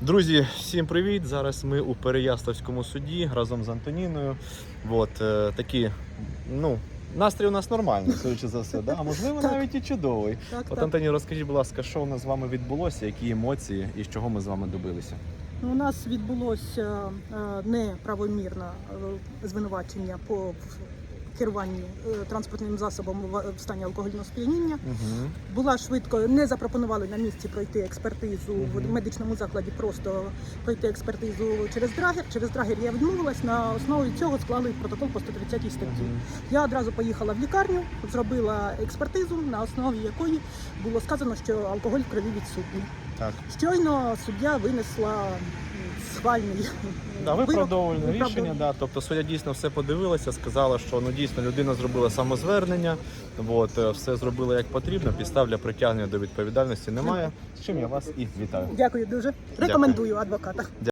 Друзі, всім привіт! Зараз ми у Переяславському суді разом з Антоніною. От е, такі, ну, настрій у нас нормальний, судячи за все, да? а можливо Так. навіть і чудовий. Так, От так. Антоні, розкажіть, будь ласка, що у нас з вами відбулося, які емоції і з чого ми з вами добилися? У нас відбулося е, неправомірне е, звинувачення по керуванні е, транспортним засобом в стані алкогольного сп'яніння. Угу. Була швидко, не запропонували на місці пройти експертизу в медичному закладі, просто пройти експертизу через драгер. Через драгер я відмовилась. На основі цього склали протокол по 130 статті. Я одразу поїхала в лікарню, зробила експертизу, на основі якої було сказано, що алкоголь в крові відсутній. Так. Щойно суддя винесла м, Да, виправдовувальне Виправдов- рішення, да. Тобто суддя дійсно все подивилася, сказала, що ну дійсно людина зробила самозвернення, от, е, все зробила як потрібно, підстав для притягнення до відповідальності немає. З чим я вас і вітаю. Дякую дуже. Рекомендую адвоката.